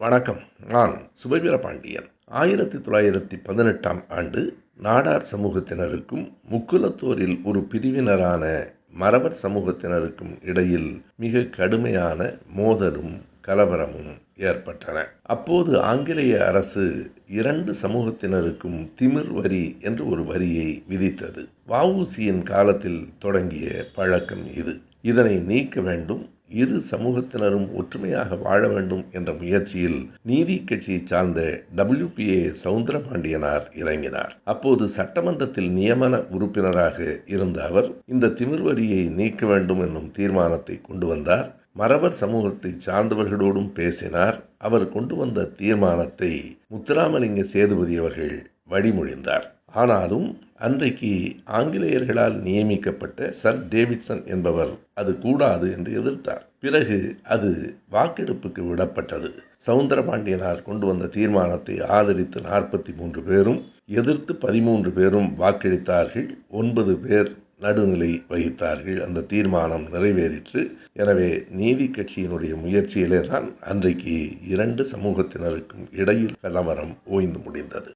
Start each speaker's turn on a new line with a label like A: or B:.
A: வணக்கம். நான் சுபவீர பாண்டியன் ஆயிரத்தி தொள்ளாயிரத்தி பதினெட்டாம் ஆண்டு நாடார் சமூகத்தினருக்கும் முக்குலத்தோரில் ஒரு பிரிவினரான மரவர் சமூகத்தினருக்கும் இடையில் மிக கடுமையான மோதலும் கலவரமும் ஏற்பட்டன. அப்போது ஆங்கிலேய அரசு இரண்டு சமூகத்தினருக்கும் திமிர் வரி என்று ஒரு வரியை விதித்தது. வஉசியின் காலத்தில் தொடங்கிய பழக்கம் இது. இதனை நீக்க வேண்டும் இரு சமூகத்தினரும் ஒற்றுமையாக வாழ வேண்டும் என்ற முயற்சியில் நீதி கட்சியை சார்ந்த டபிள்யூபிஏ சவுந்தரபாண்டியனார் இறங்கினார். அப்போது சட்டமன்றத்தில் நியமன உறுப்பினராக இருந்த அவர் இந்த திமிர்வரியை நீக்க வேண்டும் என்னும் தீர்மானத்தை கொண்டு வந்தார். மறவர் சமூகத்தை சார்ந்தவர்களோடும் பேசினார். அவர் கொண்டு வந்த தீர்மானத்தை முத்துராமலிங்க சேதுபதி அவர்கள் வழிமொழிந்தார். ஆனாலும் அன்றைக்கு ஆங்கிலேயர்களால் நியமிக்கப்பட்ட சர் டேவிட்சன் என்பவர் அது கூடாது என்று எதிர்த்தார். பிறகு அது வாக்கெடுப்புக்கு விடப்பட்டது. சவுந்தரபாண்டியனார் கொண்டு வந்த தீர்மானத்தை ஆதரித்து நாற்பத்தி மூன்று பேரும் எதிர்த்து பதிமூன்று பேரும் வாக்களித்தார்கள். ஒன்பது பேர் நடுநிலை வகித்தார்கள். அந்த தீர்மானம் நிறைவேறிற்று. எனவே நீதி கட்சியினுடைய முயற்சியிலே தான் அன்றைக்கு இரண்டு சமூகத்தினருக்கும் இடையில் கலவரம் ஓய்ந்து முடிந்தது.